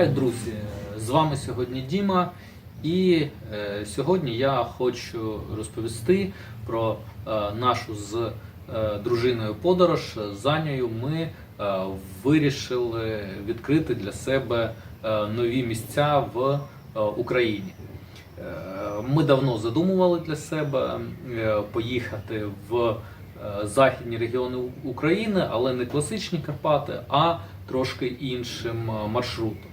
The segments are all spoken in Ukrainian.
Вітаю, друзі! З вами сьогодні Діма, і е, сьогодні я хочу розповісти про е, нашу з е, дружиною подорож. З Анею ми е, вирішили відкрити для себе е, нові місця в е, Україні. Е, Ми давно задумували для себе е, поїхати в е, західні регіони України, але не класичні Карпати, а трошки іншим е, маршрутом.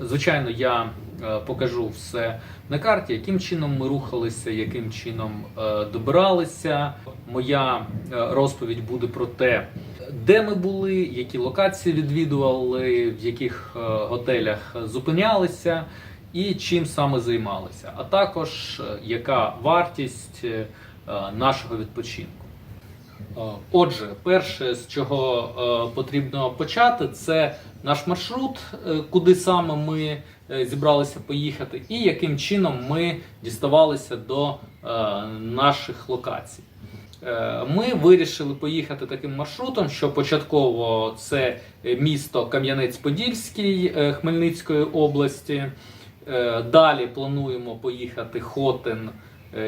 Звичайно, я е, покажу все на карті, яким чином ми рухалися, яким чином е, добиралися. Моя е, розповідь буде про те, де ми були, які локації відвідували, в яких готелях зупинялися і чим саме займалися, а також яка вартість нашого відпочинку. Отже, перше, з чого потрібно почати, це наш маршрут, е, куди саме ми е, зібралися поїхати, і яким чином ми діставалися до е, наших локацій. Ми вирішили поїхати таким маршрутом, що початково це місто Кам'янець-Подільський Хмельницької області. Далі плануємо поїхати Хотин,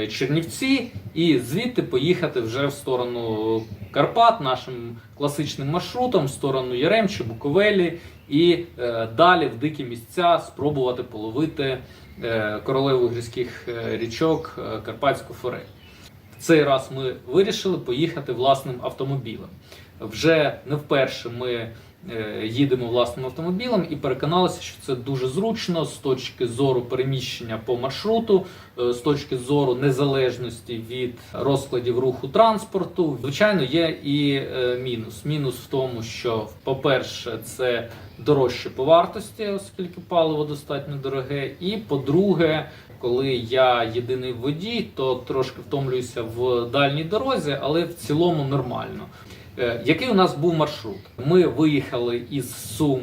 Чернівці, і звідти поїхати вже в сторону Карпат нашим класичним маршрутом, в сторону Яремчі, Буковелі, і е, далі в дикі місця спробувати половити е, королеву гірських е, річок е, Карпатську форель. В цей раз ми вирішили поїхати власним автомобілем. Вже не вперше ми е, їдемо власним автомобілем і переконалися, що це дуже зручно з точки зору переміщення по маршруту, е, з точки зору незалежності від розкладів руху транспорту. Звичайно, є і е, мінус. Мінус в тому, що, по-перше, це дорожче по вартості, оскільки паливо достатньо дороге. І по-друге, коли я єдиний водій, то трошки втомлююся в дальній дорозі, але в цілому нормально. Е, Який у нас був маршрут? Ми виїхали із Сум,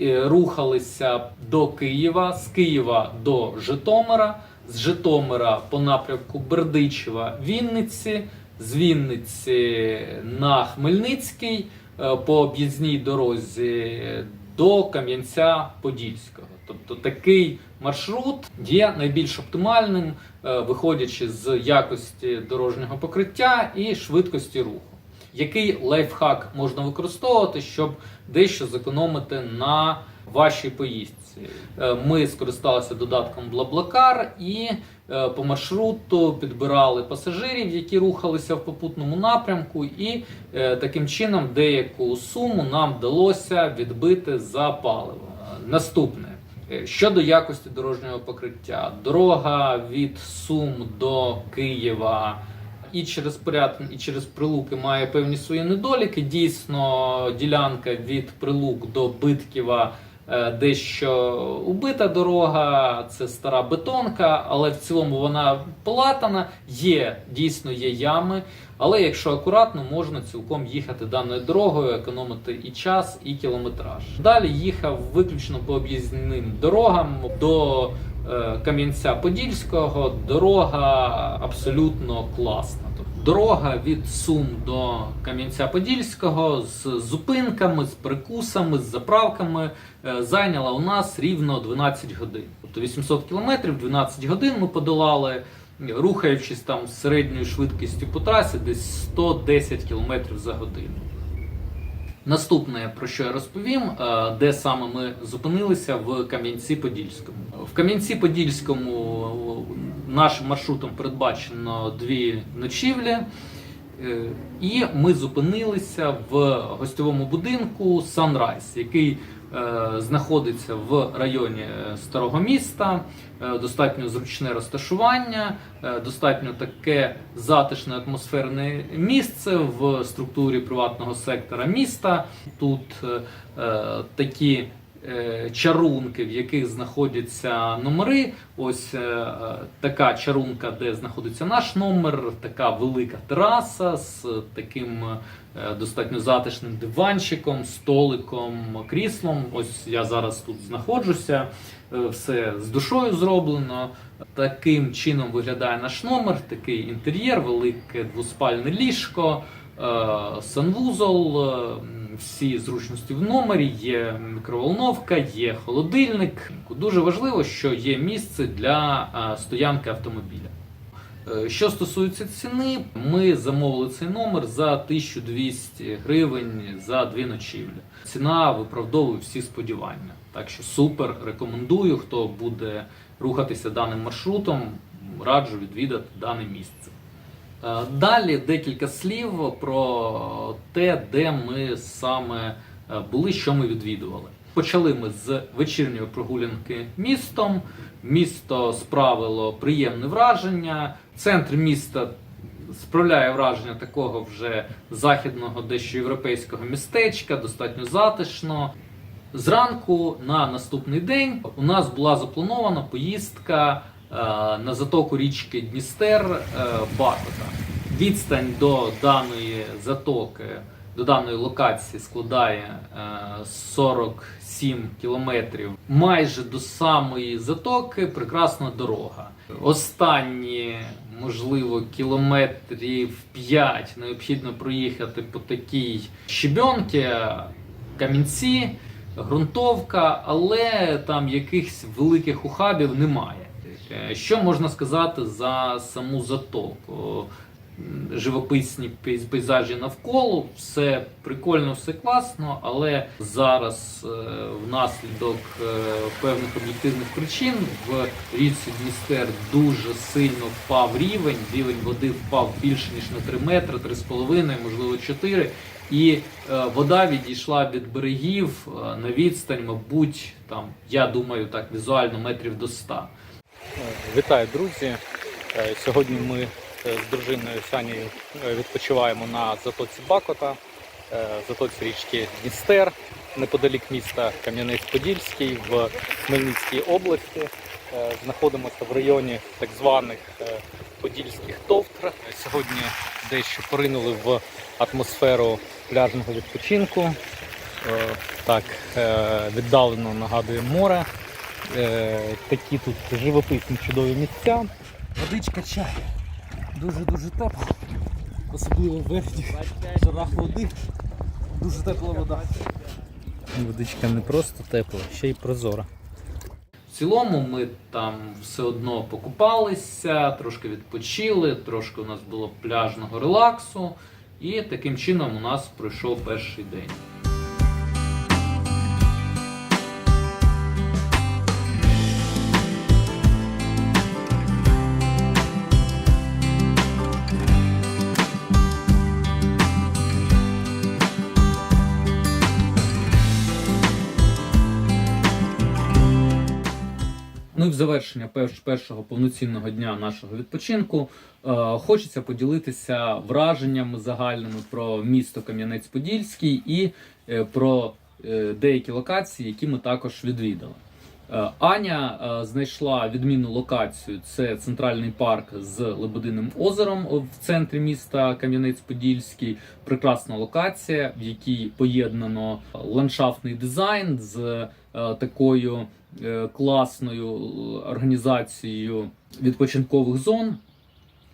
е, рухалися до Києва, з Києва до Житомира, з Житомира по напрямку Бердичева, Вінниці, з Вінниці на Хмельницький е, по об'їзній дорозі до Кам'янця-Подільського. Тобто такий маршрут є найбільш оптимальним, виходячи з якості дорожнього покриття і швидкості руху. Який лайфхак можна використовувати, щоб дещо зекономити на вашій поїздці? Е, Ми скористалися додатком BlaBlaCar і е, по маршруту підбирали пасажирів, які рухалися в попутному напрямку, і е, таким чином деяку суму нам вдалося відбити за паливо. Наступне. Щодо якості дорожнього покриття, дорога від Сум до Києва і через Порятин, і через Прилуки має певні свої недоліки. Дійсно, ділянка від Прилук до Битківа е, дещо убита дорога, це стара бетонка, але в цілому вона полатана. Є дійсно є ями. Але якщо акуратно, можна цілком їхати даною дорогою, економити і час, і кілометраж. Далі їхав виключно по об'їзним дорогам до Кам'янця-Подільського. Дорога абсолютно класна. Тобто Дорога від Сум до Кам'янця-Подільського з зупинками, з прикусами, з заправками е, зайняла у нас рівно 12 годин. Тобто 800 кілометрів, 12 годин ми подолали рухаючись там середньою швидкістю по трасі, десь 110 км за годину. Наступне, про що я розповім, е, де саме ми зупинилися в Кам'янці-Подільському. В Кам'янці-Подільському нашим маршрутом передбачено дві ночівлі. Е, І ми зупинилися в гостьовому будинку Sunrise, який е, знаходиться в районі е, старого міста. Е, Достатньо зручне розташування, е, достатньо таке затишне атмосферне місце в структурі приватного сектора міста. Тут е, такі чарунки, в яких знаходяться номери. Ось е, е, така чарунка, де знаходиться наш номер, така велика тераса з таким е, достатньо затишним диванчиком, столиком, кріслом. Ось я зараз тут знаходжуся. Е, Все з душою зроблено. Таким чином виглядає наш номер, такий інтер'єр, велике двоспальне ліжко, е, санвузол, е, всі зручності в номері, є мікроволновка, є холодильник. Дуже важливо, що є місце для стоянки автомобіля. Е, Що стосується ціни, ми замовили цей номер за 1200 гривень за дві ночівлі. Ціна виправдовує всі сподівання. Так що супер рекомендую, хто буде рухатися даним маршрутом, раджу відвідати дане місце. Е, Далі декілька слів про те, де ми саме е, були, що ми відвідували. Почали ми з вечірньої прогулянки містом. Місто справило приємне враження. Центр міста справляє враження такого вже західного, дещо європейського містечка, достатньо затишно. Зранку на наступний день у нас була запланована поїздка на затоку річки Дністер е, Бакота. Відстань до даної затоки, до даної локації складає е, 47 кілометрів. Майже до самої затоки прекрасна дорога. Останні, можливо, кілометрів 5 необхідно проїхати по такій щебенці, камінці, ґрунтовка, але там якихось великих ухабів немає. Е, Що можна сказати за саму затоку? Живописні пейз- пейзажі навколо, все прикольно, все класно, але зараз е, внаслідок е, певних об'єктивних причин в річці Дністер дуже сильно впав рівень. Рівень води впав більше ніж на 3 метри, 3,5, можливо 4. І вода відійшла від берегів на відстань, мабуть, там, я думаю, так візуально метрів до 100. Вітаю, друзі! Е, Сьогодні ми е, з дружиною Санією е, відпочиваємо на затоці Бакота, затоці річки Дністер, неподалік міста Кам'янець-Подільський в Хмельницькій області. Знаходимося в районі так званих Подільських товтр. Сьогодні дещо поринули в атмосферу пляжного відпочинку. Так, віддалено нагадує море. Е, Такі тут живописні чудові місця. Водичка чай. Дуже-дуже тепло. Особливо в верхніх шарах води. Дуже тепла вода. Водичка не просто тепла, ще й прозора. В цілому ми там все одно покупалися, трошки відпочили, трошки у нас було пляжного релаксу, і таким чином у нас пройшов перший день. Завершення перш- першого повноцінного дня нашого відпочинку е, хочеться поділитися враженнями загальними про місто Кам'янець-Подільський і е, про е, деякі локації, які ми також відвідали. Аня знайшла відмінну локацію. Це центральний парк з Лебединим озером в центрі міста Кам'янець-Подільський. Прекрасна локація, в якій поєднано ландшафтний дизайн з такою класною е, організацією відпочинкових зон.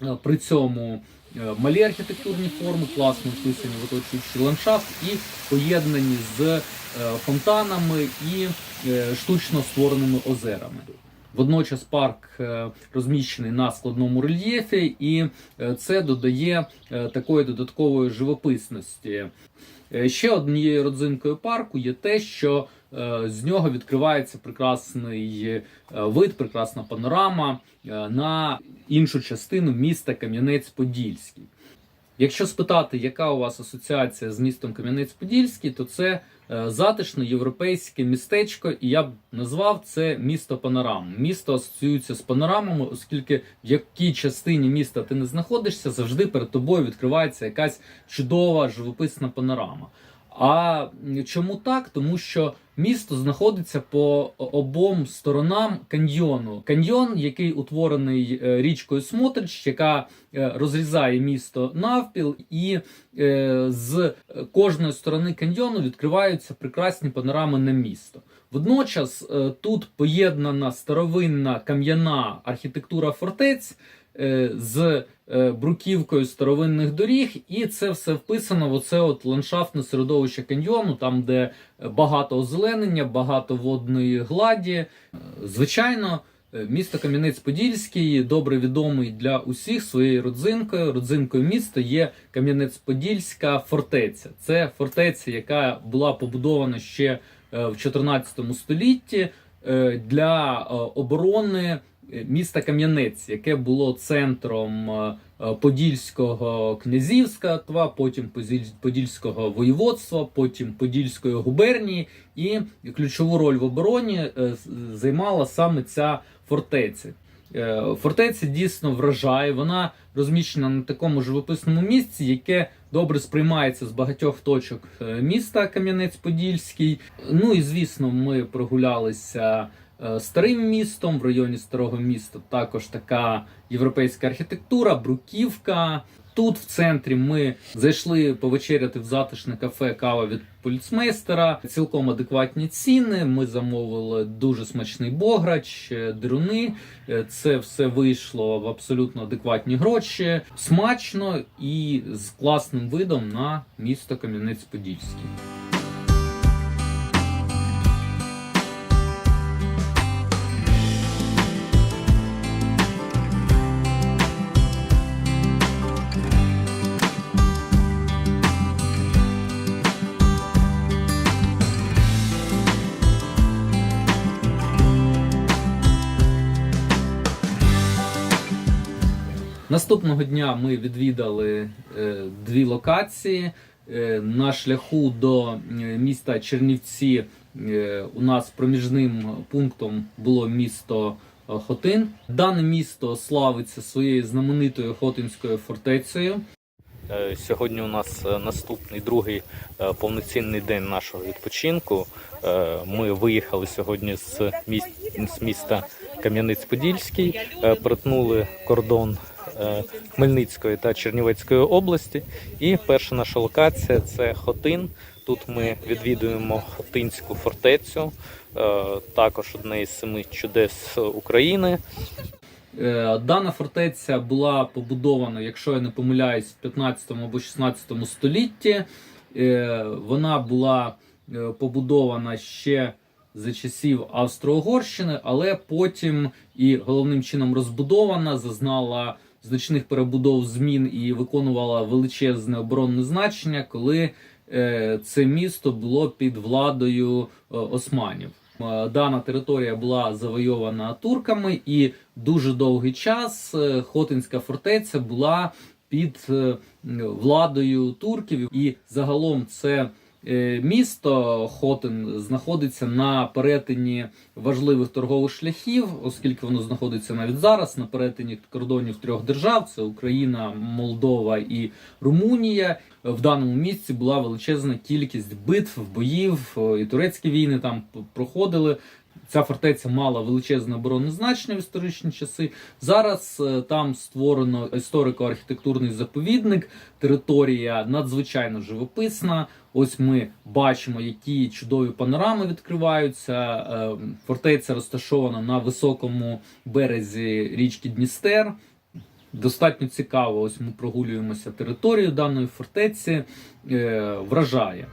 Е, При цьому е, малі архітектурні форми, класно вписані в оточуючий ландшафт і поєднані з е, фонтанами і е, штучно створеними озерами. Водночас парк е, розміщений на складному рельєфі, і е, це додає е, такої додаткової живописності. Е, Ще однією родзинкою парку є те, що е, з нього відкривається прекрасний е, вид, прекрасна панорама е, на іншу частину міста Кам'янець-Подільський. Якщо спитати, яка у вас асоціація з містом Кам'янець-Подільський, то це е, затишне європейське містечко, і я б назвав це місто панорам. Місто асоціюється з панорамами, оскільки в якій частині міста ти не знаходишся, завжди перед тобою відкривається якась чудова живописна панорама. А чому так? Тому що місто знаходиться по обом сторонам каньйону. Каньйон, який утворений е, річкою Смотрич, яка е, розрізає місто навпіл, і е, з кожної сторони каньйону відкриваються прекрасні панорами на місто. Водночас тут поєднана старовинна кам'яна архітектура фортець з е, бруківкою старовинних доріг, і це все вписано в оце от ландшафтне середовище каньйону, там, де багато озеленення, багато водної гладі. Е, Звичайно, е, місто Кам'янець-Подільський добре відомий для усіх своєю родзинкою. Родзинкою міста є Кам'янець-Подільська фортеця. Це фортеця, яка була побудована ще е, в 14 столітті е, для е, оборони е, міста Кам'янець, яке було центром е, е, Подільського князівства, потім Подільського воєводства, потім Подільської губернії, і ключову роль в обороні е, займала саме ця фортеця. Е, Фортеця дійсно вражає. Вона розміщена на такому живописному місці, яке добре сприймається з багатьох точок е, міста Кам'янець-Подільський. Ну і звісно, ми прогулялися е, старим містом в районі старого міста. Також така європейська архітектура, бруківка. Тут в центрі ми зайшли повечеряти в затишне кафе кава від поліцмейстера. Цілком адекватні ціни. Ми замовили дуже смачний бограч, е. Е, Це все вийшло в абсолютно адекватні гроші, смачно і з класним видом на місто Кам'янець-Подільський. Наступного дня ми відвідали е, дві локації. Е, на шляху до е, міста Чернівці у нас проміжним пунктом було місто Хотин. Дане місто славиться своєю знаменитою Хотинською фортецею. Сьогодні у нас наступний другий повноцінний день нашого відпочинку. Ми виїхали сьогодні з міс- міста Кам'янець-Подільський, перетнули кордон Хмельницької та Чернівецької області. І перша наша локація це Хотин. Тут ми відвідуємо Хотинську фортецю, е, також одне із семи чудес України. Е, Дана фортеця була побудована, якщо я не помиляюсь, в 15 або 16 столітті. Е, Вона була е, побудована ще за часів Австро-Угорщини, але потім і головним чином розбудована, зазнала значних перебудов змін і виконувала величезне оборонне значення, коли е, це місто було під владою е, османів. Е, Дана територія була завойована турками, і дуже довгий час Хотинська фортеця була під владою турків. І загалом це місто Хотин знаходиться на перетині важливих торгових шляхів, оскільки воно знаходиться навіть зараз на перетині кордонів трьох держав: це Україна, Молдова і Румунія. В даному місці була величезна кількість битв, боїв, е, і турецькі війни там проходили. Ця фортеця мала величезне оборонне значення в історичні часи. Зараз е, там створено історико-архітектурний заповідник. Територія надзвичайно живописна. Ось ми бачимо, які чудові панорами відкриваються. Е, Фортеця розташована на високому березі річки Дністер. Достатньо цікаво. Ось ми прогулюємося територією даної фортеці. Е, Вражає.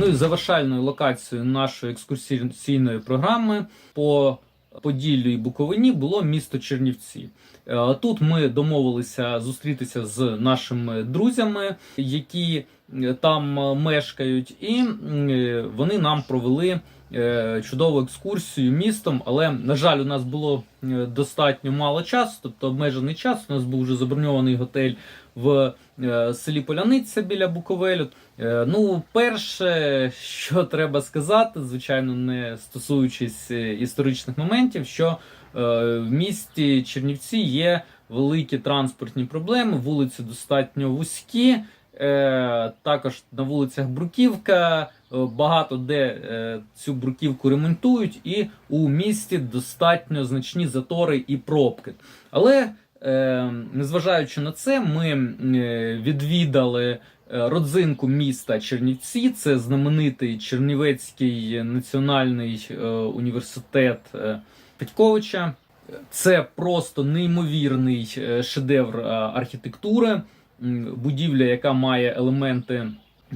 Ну і завершальною локацією нашої екскурсійної програми по Поділлю і Буковині було місто Чернівці. Е, Тут ми домовилися зустрітися з нашими друзями, які е, там е, мешкають, і вони нам провели чудову екскурсію містом. Але, на жаль, у нас було достатньо мало часу, тобто обмежений час. У нас був вже заброньований готель в е, селі Поляниця біля Буковелю. Е, Ну, перше, що треба сказати, звичайно, не стосуючись е, історичних моментів, що в місті Чернівці є великі транспортні проблеми, вулиці достатньо вузькі. Також на вулицях Бруківка, багато де цю бруківку ремонтують, і у місті достатньо значні затори і пробки. Але незважаючи на це, ми е, відвідали е, родзинку міста Чернівці. Це знаменитий Чернівецький національний е, університет е, Петьковича. Це просто неймовірний е, шедевр е, архітектури, будівля, яка має елементи е,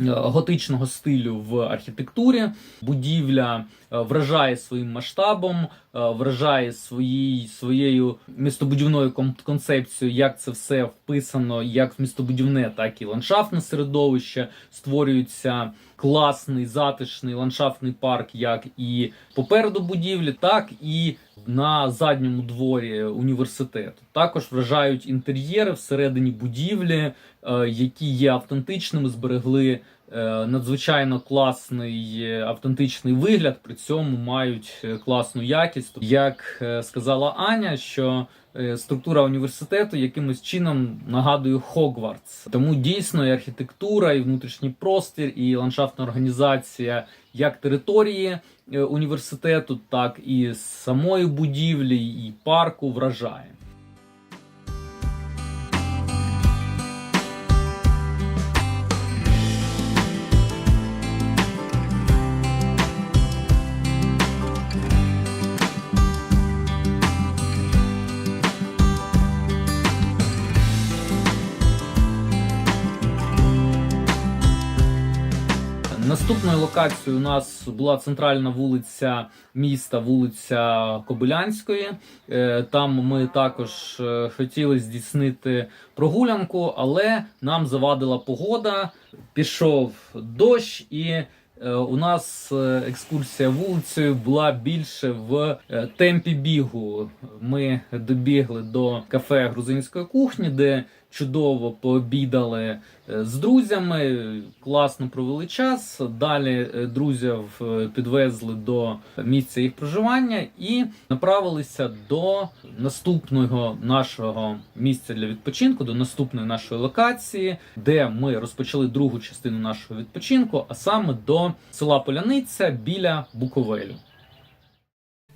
готичного стилю в архітектурі. Будівля е, вражає своїм масштабом, е, вражає своїй, своєю містобудівною кон- концепцією, як це все вписано, як в містобудівне, так і ландшафтне середовище. Створюється класний затишний ландшафтний парк, як і попереду будівлі, так і на задньому дворі університету. Також вражають інтер'єри всередині будівлі, е, які є автентичними, зберегли е, надзвичайно класний е, автентичний вигляд, при цьому мають е, класну якість. Як е, сказала Аня, що е, структура університету якимось чином нагадує Хогвартс. Тому дійсно і архітектура, і внутрішній простір, і ландшафтна організація як території е, університету, так і самої будівлі і парку вражає. Наступною локацією у нас була центральна вулиця міста, вулиця Кобилянської. Е, Там ми також е, хотіли здійснити прогулянку, але нам завадила погода. Пішов дощ, і у нас е, екскурсія вулицею була більше в е, темпі бігу. Ми добігли до кафе грузинської кухні, де чудово пообідали е, з друзями, класно провели час. Далі е, друзів е, підвезли до місця їх проживання і направилися до наступного нашого місця для відпочинку, до наступної нашої локації, де ми розпочали другу частину нашого відпочинку, а саме до села Поляниця біля Буковелю.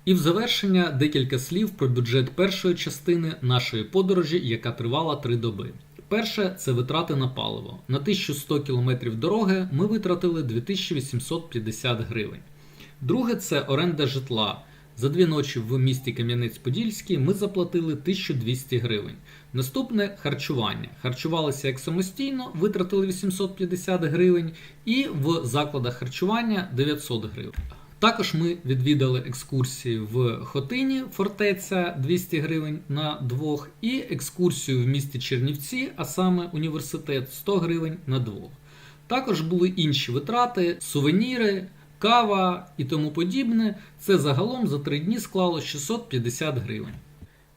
І в завершення декілька слів про бюджет першої частини нашої подорожі, яка тривала три доби. Перше це витрати на паливо. На 1100 км дороги ми витратили 2850 гривень. Друге це оренда житла. За дві ночі в місті Кам'янець-Подільський ми заплатили 1200 гривень. Наступне харчування. Харчувалися як самостійно, витратили 850 гривень, і в закладах харчування 900 гривень. Також ми відвідали екскурсії в Хотині, фортеця 200 гривень на двох, і екскурсію в місті Чернівці, а саме університет 100 гривень на двох. Також були інші витрати, сувеніри, кава і тому подібне. Це загалом за три дні склало 650 гривень.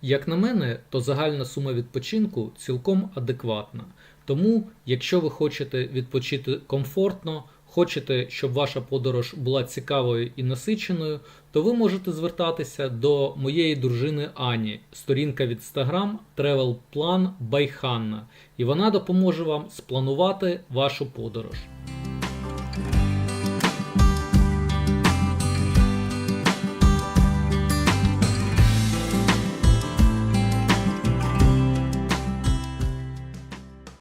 Як на мене, то загальна сума відпочинку цілком адекватна. Тому, якщо ви хочете відпочити комфортно, хочете, щоб ваша подорож була цікавою і насиченою, то ви можете звертатися до моєї дружини Ані, сторінка в Instagram Travel Plan by Hanna, і вона допоможе вам спланувати вашу подорож.